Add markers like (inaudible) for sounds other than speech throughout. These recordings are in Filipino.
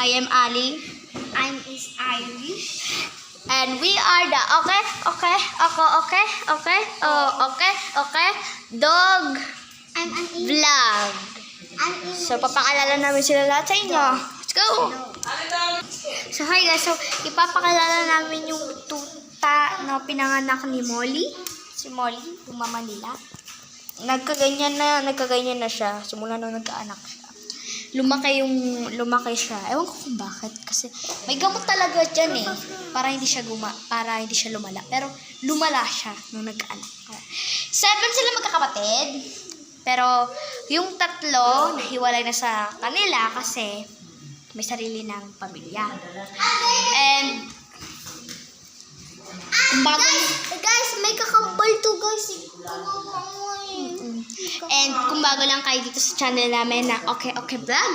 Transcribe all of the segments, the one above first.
I am Ali. I'm is Irish. And we are the okay, okay, ako, okay, okay, oh, okay, okay, dog I'm an vlog. I'm. So, papakilala namin sila lahat sa inyo. Let's go! So, hi guys. So, ipapakilala namin yung tuta na pinanganak ni Molly. Si Molly, yung mama nila. Nagkaganyan na, nagkaganyan na siya. Simula nung nagkaanak siya. Lumaki yung, lumaki siya. Ewan ko kung bakit. Kasi, may gamot talaga dyan eh. Para hindi siya guma, para hindi siya lumala. Pero, lumala siya nung nagkaanak. Seven sila magkakapatid. Pero, yung tatlo, nahiwalay na sa kanila kasi may sarili ng pamilya. And, bago, Guys, may kakambal to guys. Kawawa. And kung bago lang kayo dito sa channel namin na Okay Okay Vlog,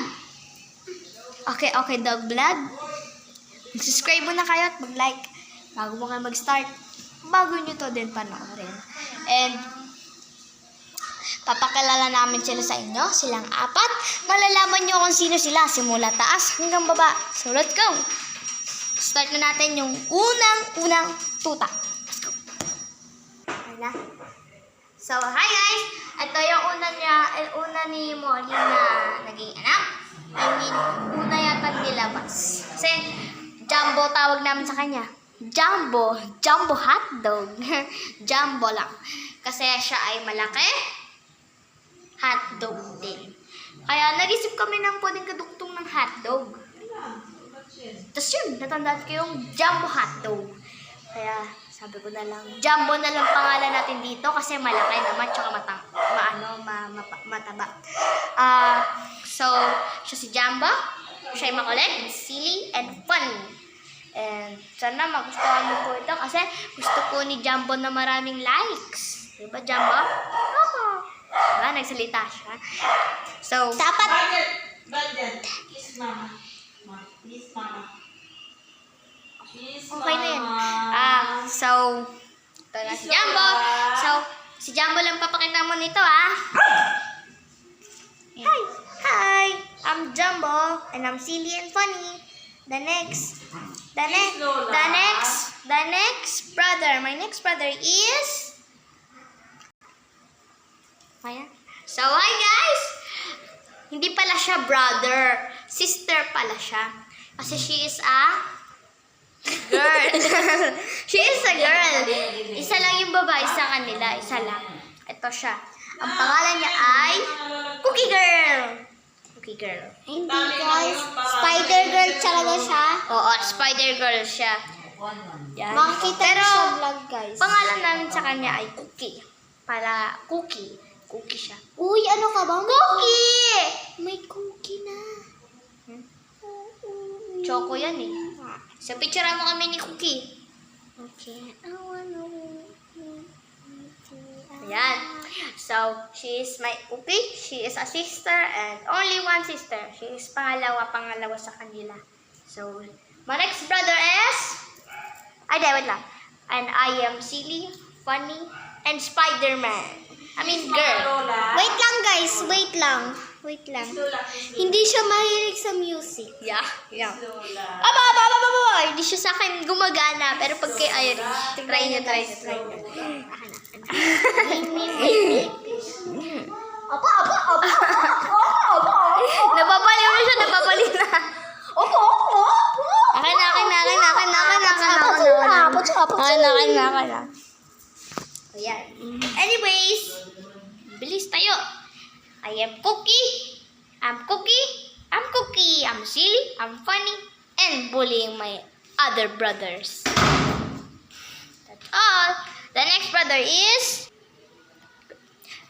Okay Okay Dog Vlog, mag-subscribe muna kayo at mag-like bago mo kayo mag-start. Bago nyo to din panoorin. And, papakilala namin sila sa inyo, silang apat. Malalaman nyo kung sino sila, simula taas hanggang baba. So, let's go! Start na natin yung unang-unang tuta. Let's go! Okay na. So, hi guys! Ito yung una niya, eh, una ni Molly na naging anak. I mean, una yata nilabas. Kasi, Jumbo tawag namin sa kanya. Jumbo. Jumbo hotdog. (laughs) Jumbo lang. Kasi siya ay malaki. Hotdog din. Kaya nag-isip kami ng pwedeng kaduktong ng hotdog. Tapos yun, natandaan ko yung jumbo hotdog. Kaya sabi ko na lang, jumbo na lang pangalan natin dito kasi malaki naman tsaka mata, maano, ma, mapa- mataba. Ah, so, siya si Jumbo. Siya ay makulit, silly, and funny. And sana magustuhan mo po ito kasi gusto po ni Jumbo na maraming likes. Di ba, Jumbo? Oo. Diba, nagsalita siya. So, Dapat, Budget, budget. Kiss mama. Ma, Kiss mama. Okay na yan. Ah, so, ito na si Jumbo. So, si Jumbo lang papakita mo nito, ah. Hi! Hi! I'm Jumbo, and I'm silly and funny. The next, the next, the next, the next brother, my next brother is... Ayan. So, hi guys! Hindi pala siya brother. Sister pala siya. Kasi she is a girl. (laughs) she is a girl. Isa lang yung babae sa kanila. Isa lang. Ito siya. Ang pangalan niya ay Cookie Girl. Cookie Girl. hindi guys. Spider girl talaga siya. Oo, Spider Girl siya. Yan. Makikita Pero, sa vlog guys. pangalan namin sa kanya ay Cookie. Para Cookie. Cookie siya. Uy, ano ka ba? Cookie! May cookie na. Hmm? Choco yan eh. So, picturean mo kami ni Cookie. Okay. I wanna... Ayan. So, she is my Cookie. She is a sister and only one sister. She is pangalawa, pangalawa sa kanila. So, my next brother is... Ay, di, wait lang. And I am silly, funny, and Spider-Man. I mean, girl. Wait lang guys, wait lang. Wait lang. Hindi siya mahilig sa music. Yeah, yeah. Aba, aba, aba, aba, aba. Hindi siya sa akin gumagana. Pero pag kay Irish, try niyo, try niyo, try niyo. Apa, apa, apa, apa, apa, Napapaliw na siya, napapaliw na. apa, apa, Akin na, akin na, akin na, akin na, akin na, akin na, akin na, akin na. Akin na, akin na, akin na. Ayan. I am Cookie. I'm Cookie. I'm Cookie. I'm silly. I'm funny. And bullying my other brothers. That's all. The next brother is...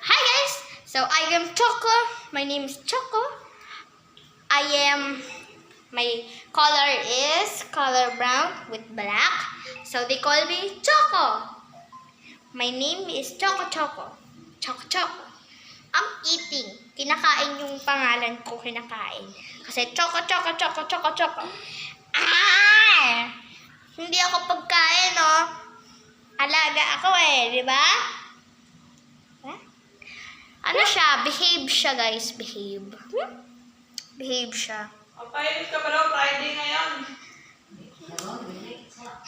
Hi guys! So I am Choco. My name is Choco. I am... My color is color brown with black. So they call me Choco. My name is Choco Choco. Choco Choco. I'm eating. Kinakain yung pangalan ko, kinakain. Kasi Choco Choco Choco Choco Choco. Ah! Hindi ako pagkain, no? Alaga ako eh, di ba? Huh? Ano siya? Behave siya, guys. Behave. Behave siya. O, painit ka daw? Friday ngayon.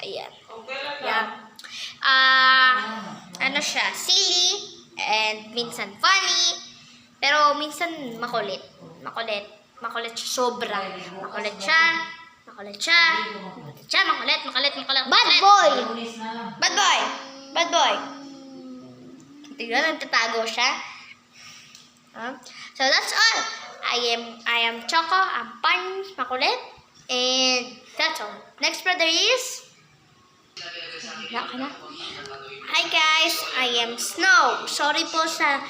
Ayan. Okay lang Yeah. Ah, ano siya, silly and minsan funny, pero minsan makulit. Makulit. Makulit siya sobra. Makulit siya. Makulit siya. Makulit siya, makulit, makulit, makulit. Bad boy. Bad boy. Bad boy. Tignan, nagtatago siya. Huh? So that's all. I am I am Choco, I'm fun, makulit, and that's all. Next brother is wala ka na. Hi guys, I am Snow. Sorry po sa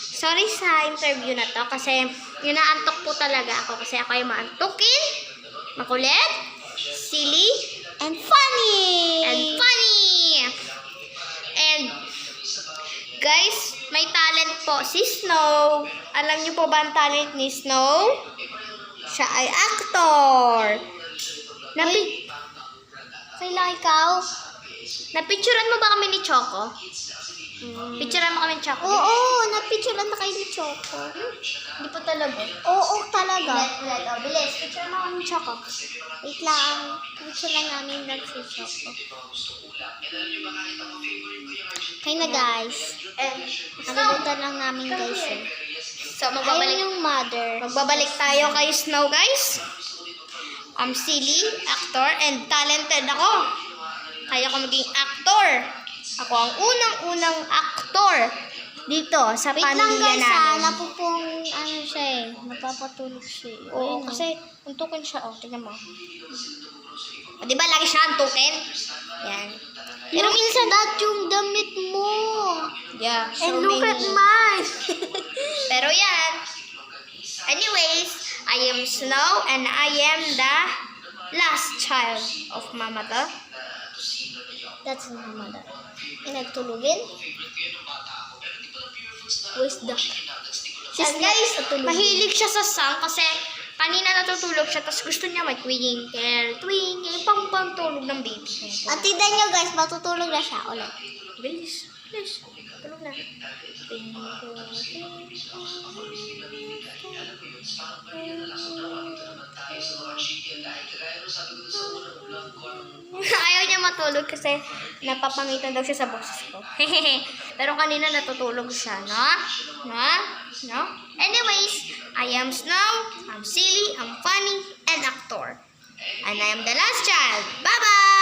sorry sa interview na to kasi inaantok po talaga ako kasi ako ay maantukin, makulit, silly, And funny. and funny. And guys, may talent po si Snow. Alam niyo po ba ang talent ni Snow? Siya ay actor. Napi Kailan ikaw? Napicturean mo ba kami ni Choco? Picturean mo kami ni Choco? Oo, napicturean na kayo ni Choco. Hindi po talaga. Oo, talaga. Ulit, oh, bilis. Picturean mo kami ni Choco. Wait lang. Picturean namin nagsi-Choco. Kaya na guys. And, Nakalimutan lang namin guys eh. so, Ayun magbabalik, yung mother. magbabalik tayo kay Snow, guys. I'm silly, actor, and talented ako. Kaya ko maging actor. Ako ang unang-unang actor dito sa Wait lang pamilya guys ha. namin. Napupong ano siya eh. Napapatulog siya eh. Oo, Ayun, kasi untukin siya. Oh, tingnan mo. O, di ba lagi siya untukin? Yan. Pero minsan that yung damit mo. Yeah, so And look at many. mine. (laughs) Pero yan. Anyways, I am Snow and I am the last child of Mama to. That's my mother. Ay, nagtulugin? Where's the... And guys, mahilig siya sa song kasi kanina natutulog siya tapos gusto niya mag twinkle, twinkle, pang pang tulog ng baby. At tignan nyo guys, matutulog na siya ulit. Bilis, bilis. Tulog na. (laughs) Ayaw niya matulog kasi napapangitan daw siya sa boses ko. (laughs) Pero kanina natutulog siya, no? No? No? Anyways, I am Snow, I'm silly, I'm funny, and actor. And I am the last child. Bye-bye!